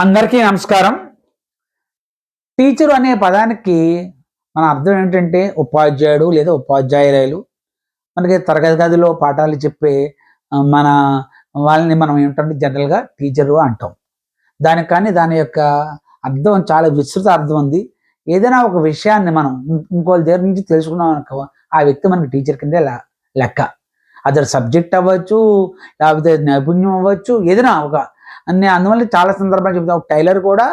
అందరికీ నమస్కారం. టీచర్ అనే పదానికి మన అర్థం ఏంటంటే ఉపాధ్యాయుడు లేదా ఉపాధ్యాయురాయలు మనకి తరగతి గదిలో పాఠాలు చెప్పే మన వాళ్ళని మనం ఏమిటంటే జనరల్గా టీచరు అంటాం. దానికి కానీ దాని యొక్క అర్థం చాలా విస్తృత అర్థం ఉంది. ఏదైనా ఒక విషయాన్ని మనం ఇంకో దగ్గర నుంచి తెలుసుకున్నాం అనుకో ఆ వ్యక్తి మనకి టీచర్ కిందే లె- లెక్క. అతడు సబ్జెక్ట్ అవ్వచ్చు లేకపోతే నైపుణ్యం అవ్వచ్చు ఏదైనా ఒక నేను అందువల్ల చాలా సందర్భాలు చెప్తాం. ఒక టైలర్ కూడా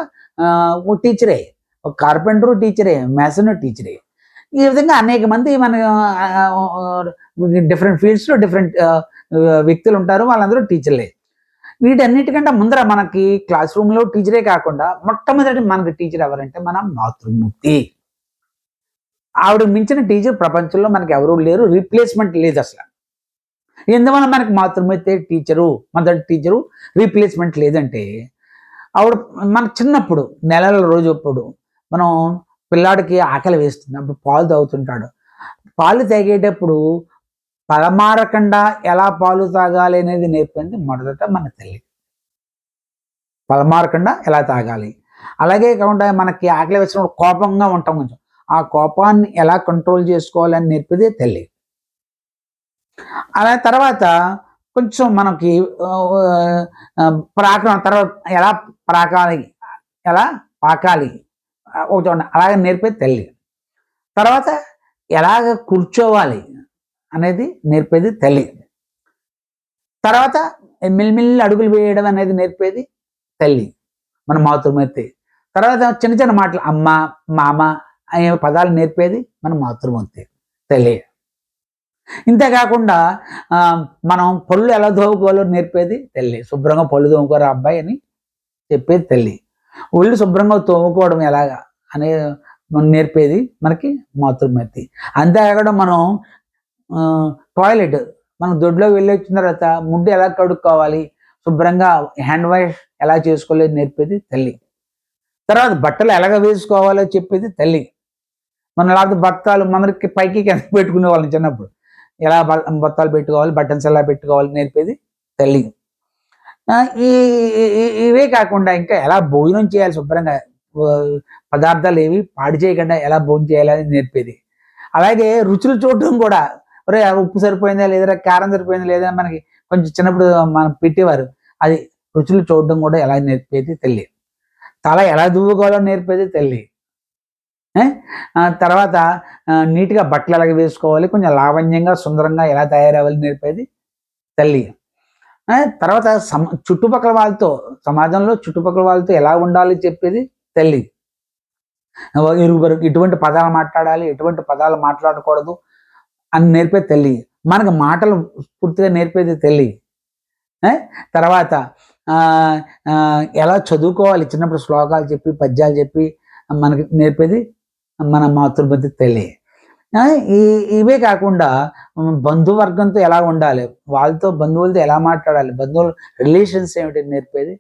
ఒక టీచరే ఒక కార్పెంటరు టీచరే మేసన్ టీచరే. ఈ విధంగా అనేక మంది మన డిఫరెంట్ ఫీల్డ్స్లో డిఫరెంట్ వ్యక్తులు ఉంటారు. వాళ్ళందరూ టీచర్లే. వీటన్నిటికంటే ముందర మనకి క్లాస్ రూమ్లో టీచరే కాకుండా మొట్టమొదటి మనకి టీచర్ ఎవరంటే మన మాతృమూర్తి. ఆవిడ మించిన టీచర్ ప్రపంచంలో మనకి ఎవరూ లేరు. రీప్లేస్మెంట్ లేదు అసలు. ఎందువల్ల మనకి మాతృమూర్తి టీచరు మొదటి టీచరు రీప్లేస్మెంట్ లేదంటే ఆవిడ మన చిన్నప్పుడు నెలల రోజు అప్పుడు మనం పిల్లాడికి ఆకలి వేస్తుంది అప్పుడు పాలు తాగుతుంటాడు. పాలు తాగేటప్పుడు పలమారకుండా ఎలా పాలు తాగాలి అనేది నేర్పింది మొదట మన తల్లి. పలమారకుండా ఎలా తాగాలి? అలాగే కాకుండా మనకి ఆకలి వేసినప్పుడు కోపంగా ఉంటాం కొంచెం. ఆ కోపాన్ని ఎలా కంట్రోల్ చేసుకోవాలని నేర్పేది తల్లి. అలా తర్వాత కొంచెం మనకి ఆ, తర్వాత ఎలా ప్రాకాలి ఎలా పాకాలి ఒక చోట అలాగే నేర్పేది తల్లి. తర్వాత ఎలాగ కూర్చోవాలి అనేది నేర్పేది తల్లి. తర్వాత మిల్మిల్లి అడుగులు వేయడం అనేది నేర్పేది తల్లి. మన మాతృమూర్తి. తర్వాత చిన్న చిన్న మాటలు అమ్మ మామ అనే పదాలు నేర్పేది మన మాతృమూర్తి తల్లి. ఇంతేకాకుండా మనం పళ్ళు ఎలా దోముకోవాలో నేర్పేది తల్లి. శుభ్రంగా పళ్ళు దోముకోరా అబ్బాయి అని చెప్పేది తల్లి. ఒళ్ళు శుభ్రంగా తోముకోవడం ఎలాగా అనే మనం నేర్పేది మనకి మాతృమతి అంతేకాకుండా మనం టాయిలెట్ మనం దొడ్లోకి వెళ్ళి వచ్చిన తర్వాత ముడ్డు ఎలా కడుక్కోవాలి శుభ్రంగా హ్యాండ్ వాష్ ఎలా చేసుకోలేదు నేర్పేది తల్లి. తర్వాత బట్టలు ఎలాగ వేసుకోవాలో చెప్పేది తల్లి. మన లేకపోతే బత్తాలు మనకి పైకి కింద పెట్టుకునే వాళ్ళని చిన్నప్పుడు. ఎలా బొత్తాలు పెట్టుకోవాలి బటన్స్ ఎలా పెట్టుకోవాలి నేర్పేది తల్లి ఈ ఇవే కాకుండా ఇంకా ఎలా భోజనం చేయాలి శుభ్రంగా పదార్థాలు ఏవి పాడు చేయకుండా ఎలా భోజనం చేయాలి అని నేర్పేది. అలాగే రుచులు చూడటం కూడా ఒరే ఉప్పు సరిపోయిందా లేదా కారం సరిపోయిందా లేదా మనకి కొంచెం చిన్నప్పుడు మనం పెట్టేవారు. అది రుచులు చూడడం కూడా ఎలా నేర్పేది తల్లి తల ఎలా దువ్వుకోవాలో నేర్పేది తల్లి తర్వాత నీట్గా బట్టలు ఎలాగ వేసుకోవాలి. కొంచెం లావణ్యంగా సుందరంగా ఎలా తయారవ్వాలి నేర్పేది? తల్లి. తర్వాత సమ చుట్టుపక్కల వాళ్ళతో సమాజంలో చుట్టుపక్కల వాళ్ళతో ఎలా ఉండాలి చెప్పేది? తల్లి. ఇరుగు ఎటువంటి ఇటువంటి పదాలు మాట్లాడాలి ఎటువంటి పదాలు మాట్లాడకూడదు అని నేర్పేది తల్లి. మనకు మాటలు పూర్తిగా నేర్పేది తల్లి. తర్వాత ఎలా చదువుకోవాలి? చిన్నప్పుడు శ్లోకాలు చెప్పి పద్యాలు చెప్పి మనకి నేర్పేది మన మాతృమతి తల్లి ఈ ఇవే కాకుండా బంధువర్గంతో ఎలా ఉండాలి? వాళ్ళతో బంధువులతో ఎలా మాట్లాడాలి? బంధువుల రిలేషన్స్ ఏమిటి నేర్పేది?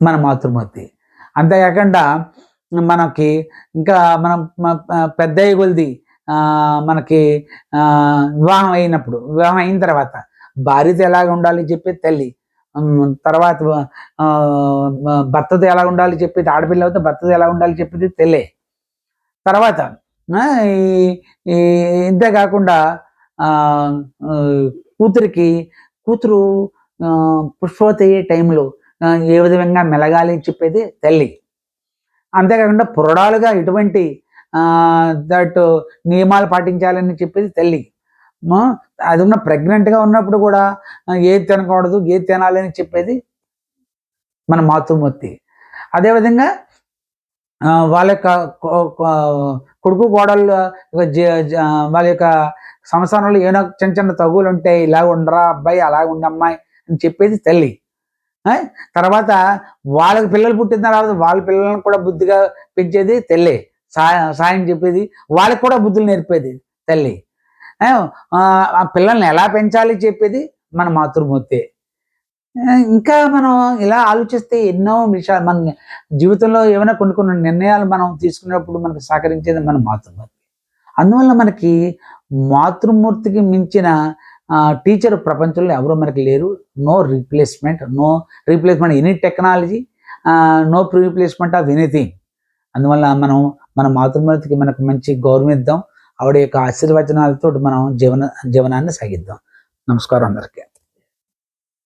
మన మాతృమూర్తి అంతేకాకుండా మనకి ఇంకా మనం మ- పెద్ద కొలిది మనకి వివాహం అయినప్పుడు వివాహం అయిన తర్వాత భార్యతో ఎలాగ ఉండాలి చెప్పేది తల్లి తర్వాత భర్తతో ఎలా ఉండాలి చెప్పేది ఆడపిల్ల అయితే భర్తతో ఎలా ఉండాలి చెప్పేది తల్లే తర్వాత ఈ ఇంతేకాకుండా ఇంతే కాకుండా కూతురికి కూతురు పుష్పవతి అయ్యే టైంలో ఏ విధంగా మెలగాలి అని చెప్పేది తల్లి. అంతేకాకుండా పురడాలుగా ఎటువంటి దట్ నియమాలు పాటించాలని చెప్పేది తల్లి. అది ఉన్న ప్రెగ్నెంట్గా ఉన్నప్పుడు కూడా ఏది తినకూడదు ఏది తినాలని చెప్పేది మన మాతృమూర్తి. అదేవిధంగా వాళ్ళ యొక్క కొడుకు కోడళ్ళు వాళ్ళ యొక్క సంసారంలో ఏమైనా చిన్న చిన్న తగులు ఉంటాయి ఇలా ఉండరా అబ్బాయి అలా ఉండమ్మాయి అని చెప్పేది తల్లి. తర్వాత వాళ్ళకి పిల్లలు పుట్టిన తర్వాత వాళ్ళ పిల్లలను కూడా బుద్ధిగా పెంచేది తల్లి. సాయం సాయం చెప్పేది వాళ్ళకి కూడా బుద్ధులు నేర్పేది తల్లి. ఆ, పిల్లల్ని ఎలా పెంచాలి చెప్పేది మన మాతృమూర్తి. ఇంకా మనం ఇలా ఆలోచిస్తే ఎన్నో విషయాలు మన జీవితంలో ఏమైనా కొన్ని కొన్ని నిర్ణయాలు మనం తీసుకున్నప్పుడు మనకు సహకరించేది మన మాతృమూర్తి అందువల్ల మనకి మాతృమూర్తికి మించిన టీచర్ ప్రపంచంలో ఎవరు మనకి లేరు. No replacement no replacement any technology no replacement of anything. అందువల్ల మనం మన మాతృమూర్తికి మనకు మంచి గౌరవం ఇద్దాం ఆవిడ యొక్క ఆశీర్వచనాలతో మనం జీవన జీవనాన్ని సాగిద్దాం. నమస్కారం అందరికీ.